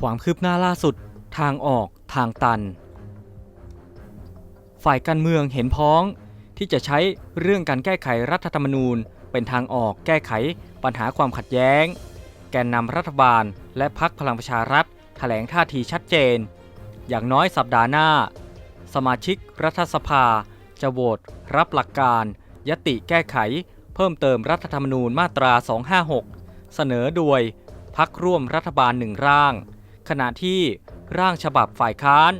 ความคืบหน้าล่าสุด ทางออกทางตัน ฝ่ายการเมืองเห็นพ้องที่จะใช้เรื่องการแก้ไขรัฐธรรมนูญ เป็นทางออกแก้ไขปัญหาความขัดแย้ง แกนนำรัฐบาล และพักพลังประชารัฐแถลงท่าทีชัดเจน อย่างน้อยสัปดาห์หน้า สมาชิกรัฐสภา จะโหวตรับหลักการ ยติแก้ไข เพิ่มเติมรัฐธรรมนูญมาตรา 256 เสนอโดยพักร่วมรัฐบาลหนึ่งร่าง ขณะที่ร่างฉบับฝ่ายค้าน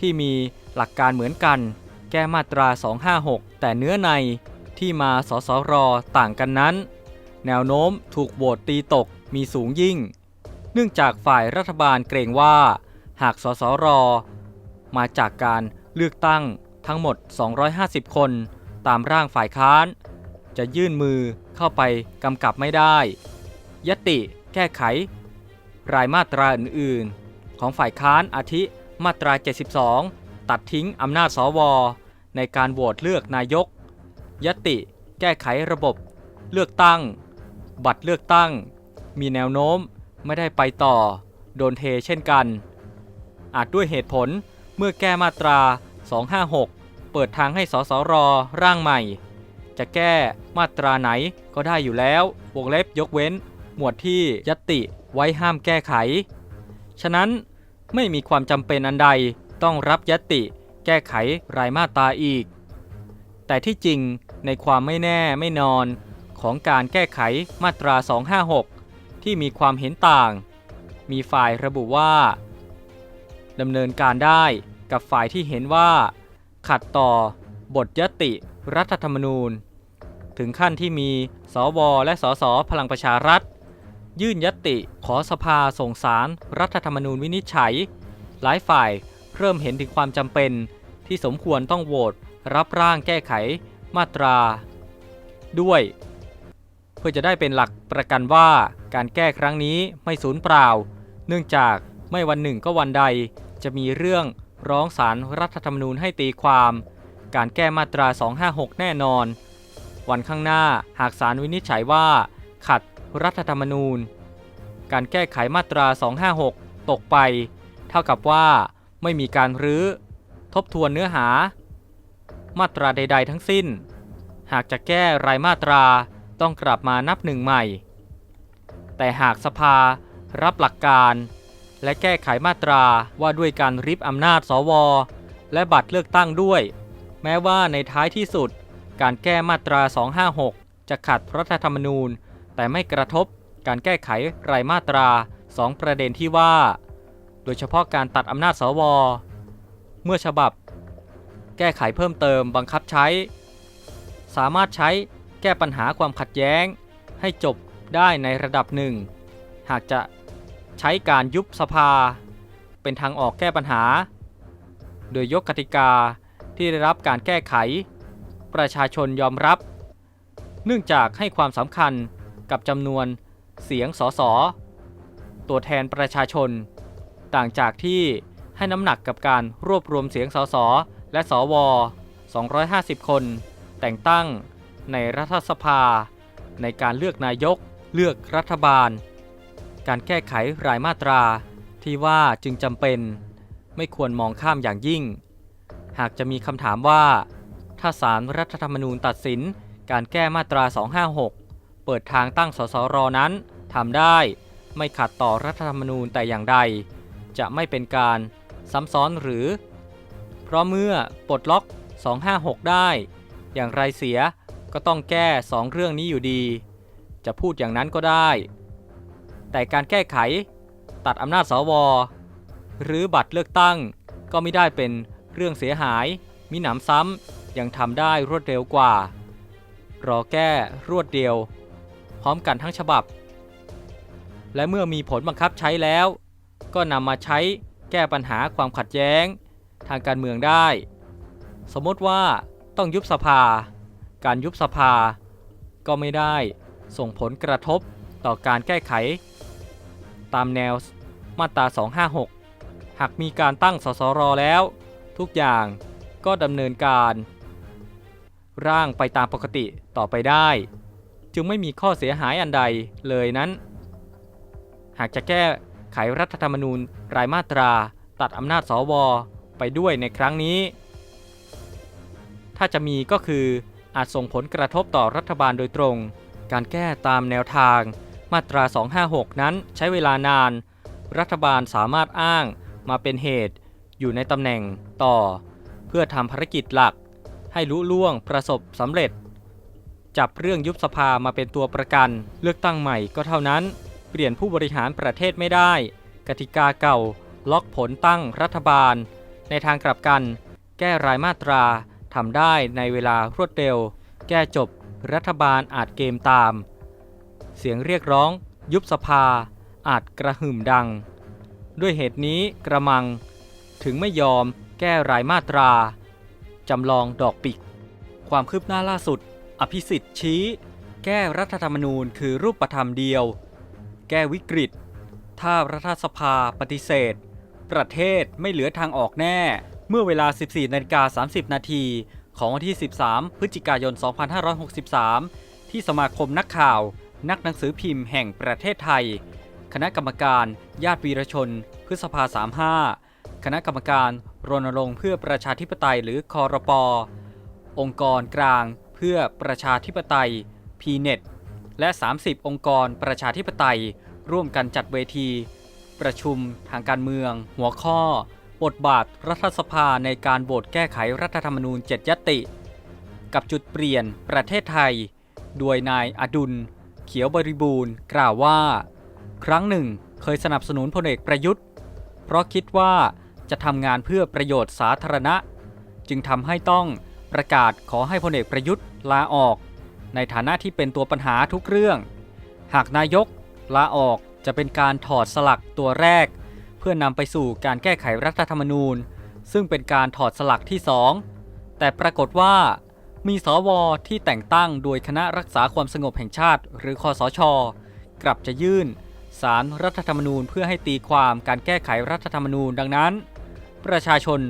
ที่มีหลักการเหมือนกัน แก้มาตรา 256 แต่เนื้อในที่มาสสรต่างกันนั้น แนวโน้มถูกโหวตตีตกมีสูงยิ่ง เนื่องจากฝ่ายรัฐบาลเกรงว่า หากสสรมาจากการเลือกตั้งทั้งหมด 250 คนตามร่างฝ่ายค้าน จะยื่นมือเข้าไปกำกับไม่ได้ ยติแก้ไข รายมาตราอื่นๆ ของฝ่ายค้านอาทิมาตรา 72 ตัดทิ้งอำนาจสว ในการโหวตเลือกนายก ยติ แก้ไขระบบ เลือกตั้ง บัตรเลือกตั้ง มีแนวโน้มไม่ได้ไปต่อ โดนเทเช่นกัน อาจด้วยเหตุผลเมื่อแก้มาตรา 256 เปิดทางให้สสรร่างใหม่ จะแก้มาตราไหนก็ได้อยู่แล้ว วงเล็บยกเว้น หมวดที่ยติไว้ห้ามแก้ไข ฉะนั้นไม่มีความจำเป็นอันใดต้องรับยติแก้ไขรายมาตราอีก แต่ที่จริงในความไม่แน่ไม่นอนของการแก้ไขมาตรา 256 ที่มีความเห็นต่าง มีฝ่ายระบุว่าดำเนินการได้กับฝ่ายที่เห็นว่า ขัดต่อบทยติรัฐธรรมนูญ ถึงขั้นที่มีสวและสสพลังประชารัฐ ยื่นยติ ขอสภาส่งสารรัฐธรรมนูญวินิจฉัย หลายฝ่ายเริ่มเห็นถึงความจำเป็น ที่สมควรต้องโหวตรับร่างแก้ไข มาตรา ด้วย เพื่อจะได้เป็นหลักประกันว่าการแก้ครั้งนี้ไม่สูญเปล่า เนื่องจากไม่วันหนึ่งก็วันใด จะมีเรื่องร้องสารรัฐธรรมนูญให้ตีความ การแก้มาตรา 256 แน่นอน วันข้างหน้าหากสารวินิจฉัยว่า ขัด รัฐธรรมนูญ การแก้ไขมาตรา 256 ตกไป เท่ากับว่าไม่มีการรื้อ ทบทวนเนื้อหา มาตราใด ๆ ทั้งสิ้น หากจะแก้รายมาตราต้องกลับมานับหนึ่งใหม่ แต่หากสภารับหลักการ และแก้ไขมาตราว่าด้วยการริบอำนาจสว และบัตรเลือกตั้งด้วย แม้ว่าในท้ายที่สุด การแก้มาตรา 256 จะขัดรัฐธรรมนูญ แต่ไม่กระทบการแก้ไขรายมาตรา 2 ประเด็นที่ว่า โดยเฉพาะการตัดอำนาจสว เมื่อฉบับ แก้ไขเพิ่มเติมบังคับใช้ สามารถใช้แก้ปัญหาความขัดแย้ง ให้จบได้ในระดับหนึ่ง หากจะใช้การยุบสภา เป็นทางออกแก้ปัญหา โดยยกกติกาที่ได้รับการแก้ไข ประชาชนยอมรับ เนื่องจากให้ความสำคัญ กับจำนวนเสียงสสตัวแทนประชาชน ต่างจากที่ให้น้ำหนักกับการรวบรวมเสียงสสและสว 250 คน แต่งตั้งในรัฐสภา ในการเลือกนายกเลือกรัฐบาล การแก้ไขรายมาตราที่ว่าจึงจำเป็น ไม่ควรมองข้ามอย่างยิ่ง หากจะมีคำถามว่า ถ้าศารรัฐธรรมนูญตัดสินการแก้มาตรา 256 เปิดทางตั้งสสรนั้นทำได้ไม่ขัดต่อรัฐธรรมนูญแต่อย่างใด จะไม่เป็นการซ้ำซ้อนหรือ เพราะเมื่อปลดล็อก 256 ได้ อย่างไรเสียก็ต้องแก้ 2 เรื่องนี้อยู่ดี จะพูดอย่างนั้นก็ได้ แต่การแก้ไขตัดอำนาจสว หรือบัตรเลือกตั้งก็ไม่ได้เป็นเรื่องเสียหายมิหนำซ้ำยังทำได้รวดเร็วกว่า รอแก้รวดเดียว ร้อมกันทั้งฉบับ และเมื่อมีผลบังคับใช้แล้ว ก็นำมาใช้แก้ปัญหาความขัดแย้ง ทางการเมืองได้ สมมติว่าต้องยุบสภา การยุบสภา ก็ไม่ได้ส่งผลกระทบต่อการแก้ไข ตามแนวมาตรา 256 หากมีการตั้งสสรแล้ว ทุกอย่างก็ดำเนินการ ร่างไปตามปกติต่อไปได้ จึงไม่มีข้อเสียหายอันใดเลยนั้น หากจะแก้ไขรัฐธรรมนูญรายมาตรา ตัดอำนาจสวไปด้วยในครั้งนี้ ถ้าจะมีก็คืออาจส่งผลกระทบต่อรัฐบาลโดยตรง การแก้ตามแนวทางมาตรา 256 นั้นใช้เวลานาน รัฐบาลสามารถอ้างมาเป็นเหตุอยู่ในตำแหน่งต่อ เพื่อทำภารกิจหลัก ให้ลุล่วงประสบสำเร็จ จับเรื่องยุบสภามาเป็นตัวประกัน เลือกตั้งใหม่ก็เท่านั้น เปลี่ยนผู้บริหารประเทศไม่ได้ กติกาเก่า ล็อกผลตั้งรัฐบาล ในทางกลับกัน แก้รายมาตราทำได้ในเวลารวดเร็ว แก้จบ รัฐบาลอาจเกมตาม เสียงเรียกร้อง ยุบสภา อาจกระหึ่มดัง ด้วยเหตุนี้กระมัง ถึงไม่ยอม แก้รายมาตราจำลองดอกปิก ความคืบหน้าล่าสุด อภิสิทธิ์ชี้ แก้รัฐธรรมนูญคือรูปธรรมเดียว แก้วิกฤต ถ้ารัฐสภาปฏิเสธ ประเทศไม่เหลือทางออกแน่ เมื่อเวลา 14นาฬิกา30 นาทีของวันที่ 13 พฤศจิกายน 2563 ที่สมาคมนักข่าว นักหนังสือพิมพ์แห่งประเทศไทย คณะกรรมการ ญาติวีรชน พฤษภา 35 คณะกรรมการรณรงค์เพื่อประชาธิปไตยหรือคอรปองค์กรกลาง เพื่อประชาธิปไตย PNET และ 30 องค์กรประชาธิปไตย ร่วมกันจัดเวที ประชุมทางการเมือง หัวข้อ บทบาทรัฐสภาในการโหวตแก้ไขรัฐธรรมนูญ 7ยตติ กับจุดเปลี่ยนประเทศไทย โดยนายอดุล เขียวบริบูรณ์ กล่าวว่า ครั้งหนึ่งเคยสนับสนุนพลเอกประยุทธ์ เพราะคิดว่าจะทำงานเพื่อประโยชน์สาธารณะ จึงทำให้ต้อง ประกาศขอให้พลเอกประยุทธ์ลาออก ในฐานะที่เป็นตัวปัญหาทุกเรื่อง หากนายกลาออกจะเป็นการถอดสลักตัวแรก เพื่อนำไปสู่การแก้ไขรัฐธรรมนูญ ซึ่งเป็นการถอดสลักที่สองแต่ปรากฏว่ามีสวที่แต่งตั้งโดยคณะรักษาความสงบแห่งชาติ หรือคอสช กลับจะยื่นสารรัฐธรรมนูญเพื่อให้ตีความการแก้ไขรัฐธรรมนูญดังนั้น ประชาชน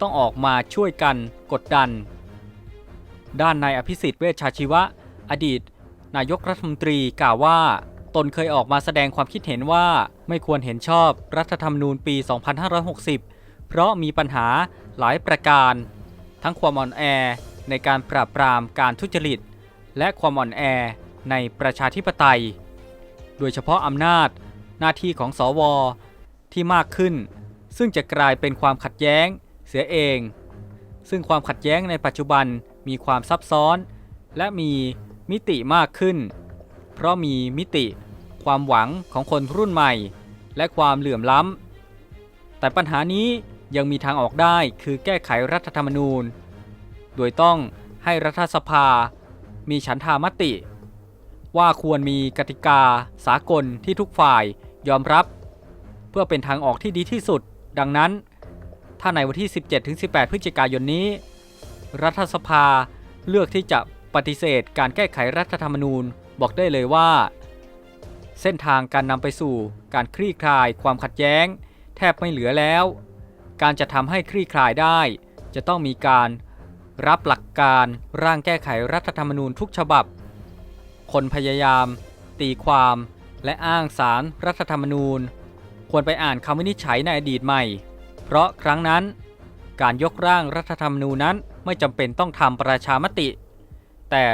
ต้องออกมาช่วยกันกดดัน ด้านนายอภิสิทธิ์เวชชาชีวะ อดีต นายกรัฐมนตรีกล่าวว่า ตนเคยออกมาแสดงความคิดเห็นว่าไม่ควรเห็นชอบรัฐธรรมนูญปี 2560 เพราะมีปัญหาหลายประการ ทั้งความอ่อนแอในการปราบปรามการทุจริต และความอ่อนแอในประชาธิปไตย โดยเฉพาะอำนาจหน้าที่ของสวที่มากขึ้น ซึ่งจะกลายเป็นความขัดแย้งเสียเอง ซึ่งความขัดแย้งในปัจจุบัน มีความซับซ้อน และมีมิติมากขึ้น เพราะมีมิติ ความหวังของคนรุ่นใหม่ และความเหลื่อมล้ำ แต่ปัญหานี้ยังมีทางออกได้คือแก้ไขรัฐธรรมนูญ โดยต้องให้รัฐสภา มีฉันทามติ ว่าควรมีกติกา สากลที่ทุกฝ่ายยอมรับ เพื่อเป็นทางออกที่ดีที่สุด ดังนั้น ถ้าในวันที่ 17-18 พฤศจิกายนนี้ รัฐสภา เลือกที่จะปฏิเสธการแก้ไขรัฐธรรมนูญบอกได้เลยว่า เส้นทางการนำไปสู่การคลี่คลายความขัดแย้ง แทบไม่เหลือแล้ว การจะทำให้คลี่คลายได้ จะต้องมีการรับหลักการร่างแก้ไขรัฐธรรมนูญทุกฉบับ คนพยายาม ตีความและอ้างสารรัฐธรรมนูญ ควรไปอ่านคำวินิจฉัยในอดีตใหม่ เพราะครั้งนั้น การยกร่างรัฐธรรมนูญนั้นไม่จำเป็นต้องทำประชามติ แต่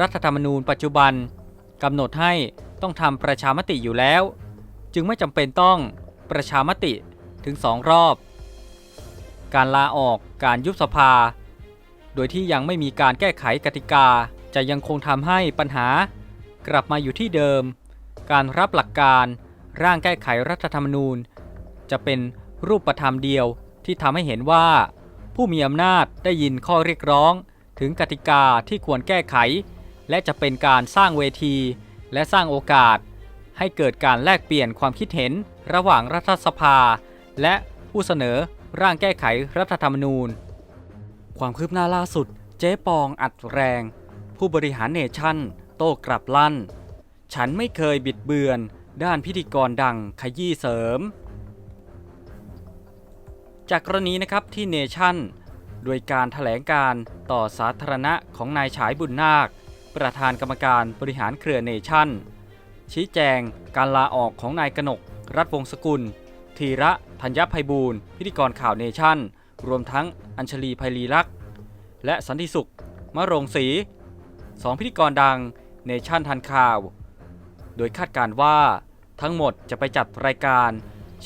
รัฐธรรมนูญปัจจุบันกำหนดให้ต้องทำประชามติอยู่แล้ว จึงไม่จำเป็นต้องประชามติถึงสองรอบ การลาออกการยุบสภา โดยที่ยังไม่มีการแก้ไขกติกาจะยังคงทำให้ปัญหากลับมาอยู่ที่เดิม การรับหลักการร่างแก้ไขรัฐธรรมนูญ จะเป็นรูปธรรมเดียว ที่ทำให้เห็นว่า ผู้มีอำนาจได้ยินข้อเรียกร้อง ถึงกติกาที่ควรแก้ไข และจะเป็นการสร้างเวที และสร้างโอกาส ให้เกิดการแลกเปลี่ยนความคิดเห็นระหว่างรัฐสภา และผู้เสนอร่างแก้ไขรัฐธรรมนูญ ความคืบหน้าล่าสุด เจ๊ปองอัดแรง ผู้บริหารเนชั่น โต้กลับลั่น ฉันไม่เคยบิดเบือน ด้านพิธีกรดังขยี้เสริม จากกรณีนะครับที่เนชั่นโดยการถแถลงการต่อสาธารณะของนายฉายบุญนาค ประธานกรรมการบริหารเครือเนชั่น ชี้แจงการลาออกของนายกนก รัฐวงศ์กุล ธีระธัญภัยบูรณ์พิธีกรข่าวเนชั่น รวมทั้งอัญชลีไพลีลักษณ์และสันติสุข มะโรงศรีสองพิธีกรดังเนชั่นทันข่าว โดยคาดการว่าทั้งหมดจะไปจัดรายการ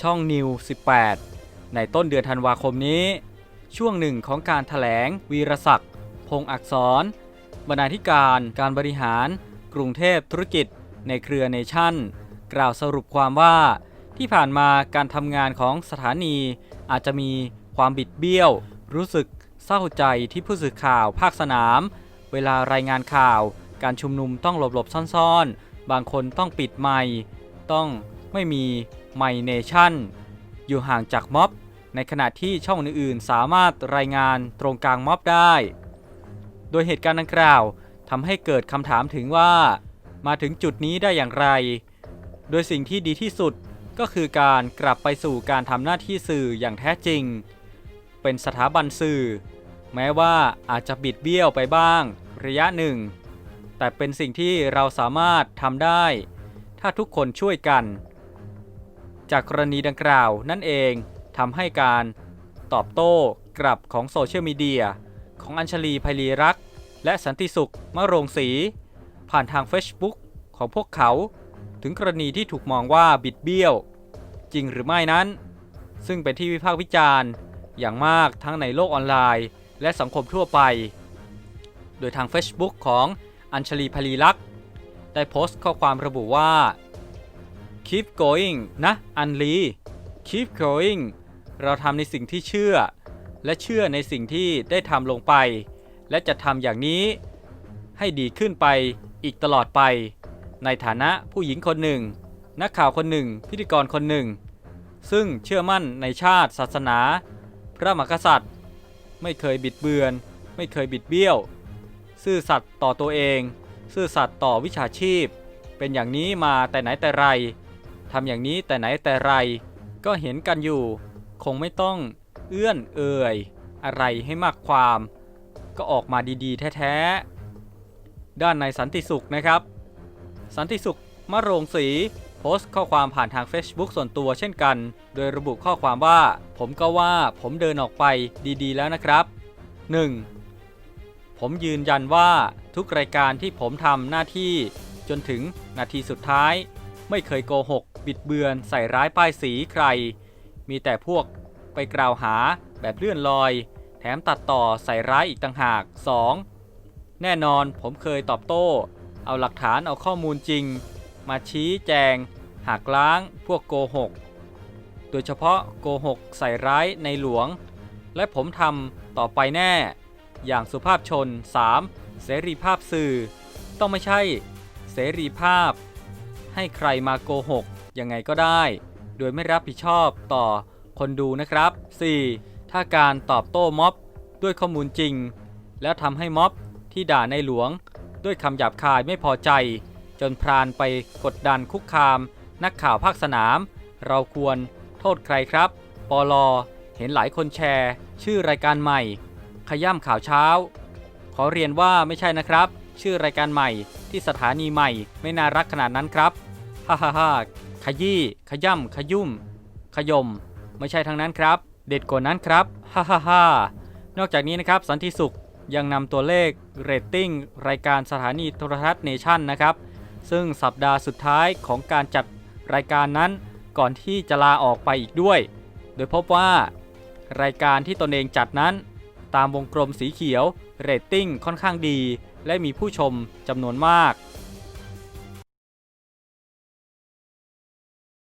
ช่องนิว 18 ในต้นเดือนธันวาคมนี้ ช่วงหนึ่งของการถแถลง วีรศักดิ์พงศ์อักษร บรรณาธิการการบริหาร กรุงเทพธุรกิจ ในเครือเนชั่น กล่าวสรุปความว่า ที่ผ่านมาการทำงานของสถานีอาจจะมีความบิดเบี้ยว รู้สึกเศร้าใจที่ผู้สื่อข่าวภาคสนาม เวลารายงานข่าว การชุมนุมต้องหลบหลบๆซ่อนๆ บางคนต้องปิดไมค์ต้องไม่มีไมเนชั่น อยู่ห่างจากม็อบ ในขณะที่ช่องอื่นๆ สามารถรายงานตรงกลางม็อบได้ โดยเหตุการณ์ดังกล่าวทำให้เกิดคำถามถึงว่า มาถึงจุดนี้ได้อย่างไร โดยสิ่งที่ดีที่สุดก็คือการกลับไปสู่การทำหน้าที่สื่ออย่างแท้จริง เป็นสถาบันสื่อ แม้ว่าอาจจะบิดเบี้ยวไปบ้าง ระยะหนึ่ง แต่เป็นสิ่งที่เราสามารถทำได้ ถ้าทุกคนช่วยกัน จากกรณีดังกล่าวนั่นเองทำให้การตอบโต้กลับของโซเชียลมีเดียของอัญชลีไพลีรักษ์และสันติสุขมะโรงศรีผ่านทาง Facebook ของพวกเขา ถึงกรณีที่ถูกมองว่าบิดเบี้ยว จริงหรือไม่นั้น ซึ่งเป็นที่วิพากษ์วิจารณ์ อย่างมากทั้งในโลกออนไลน์ และสังคมทั่วไป โดยทาง Facebook ของอัญชลีพลีลักษ์ได้โพสต์ข้อความระบุว่า keep going นะอันลี keep going เราทำในสิ่งที่เชื่อ และเชื่อในสิ่งที่ได้ทำลงไป และจะทำอย่างนี้ให้ดีขึ้นไปอีกตลอดไป ในฐานะผู้หญิงคนหนึ่ง นักข่าวคนหนึ่ง พิธีกรคนหนึ่ง ซึ่งเชื่อมั่นในชาติศาสนา พระมหากษัตริย์ ไม่เคยบิดเบือน ไม่เคยบิดเบี้ยว ซื่อสัตย์ต่อตัวเอง ซื่อสัตย์ต่อวิชาชีพ เป็นอย่างนี้มาแต่ไหนแต่ไร ทำอย่างนี้แต่ไหนแต่ไร ก็เห็นกันอยู่ คงไม่ต้องเอื้อนเอ่ย อะไรให้มากความ ก็ออกมาดีๆ แท้ๆ ด้านในสันติสุขนะครับ สันติสุขมะโรงศรีโพสต์ข้อความผ่านทาง Facebook ส่วนตัวเช่นกัน โดยระบุข้อความว่า ผมก็ว่าผมเดินออกไปดีๆ แล้วนะครับ 1. ผมยืนยันว่าทุกรายการที่ผมทำหน้าที่จนถึงนาทีสุดท้าย ไม่เคยโกหก บิดเบือนใส่ร้ายป้ายสีใคร มีแต่พวกไปกล่าวหาแบบเลื่อนลอย แถมตัดต่อใส่ร้ายอีกต่างหาก 2. แน่นอนผมเคยตอบโต้ เอาหลักฐานเอาข้อมูลจริง มาชี้แจง หักล้างพวกโกหก โดยเฉพาะโกหกใส่ร้ายในหลวง และผมทำต่อไปแน่ อย่างสุภาพชน 3. เสรีภาพสื่อ ต้องไม่ใช่ เสรีภาพ ให้ใครมาโกหก ยังไงก็ได้ โดยไม่รับผิดชอบต่อคนดูนะครับ 4. ถ้าการตอบโต้ม็อบด้วยข้อมูลจริง แล้วทำให้ม็อบที่ด่าในหลวง ด้วยคำหยาบคายไม่พอใจ จนพรานไปกดดันคุกคาม นักข่าวภาคสนาม เราควรโทษใครครับปลอเห็นหลายคนแชร์ ชื่อรายการใหม่ ขย่ำข่าวเช้า ขอเรียนว่าไม่ใช่นะครับ ชื่อรายการใหม่ที่สถานีใหม่ไม่น่ารักขนาดนั้นครับฮ่าฮ่าฮ่า ขยี้ ขย่ำ ขยุ่ม ขยม ไม่ใช่ทั้งนั้นครับ เด็ดกว่านั้นครับ ฮ่าฮ่าฮ่านอกจากนี้นะครับ สันติสุขยังนำตัวเลขเรตติ้งรายการสถานีโทรทัศน์เนชั่นนะครับ ซึ่งสัปดาห์สุดท้ายของการจัดรายการนั้น ก่อนที่จะลาออกไปอีกด้วย โดยพบว่ารายการที่ตนเองจัดนั้น ตามวงกลมสีเขียวเรตติ้งค่อนข้างดี และมีผู้ชมจำนวนมาก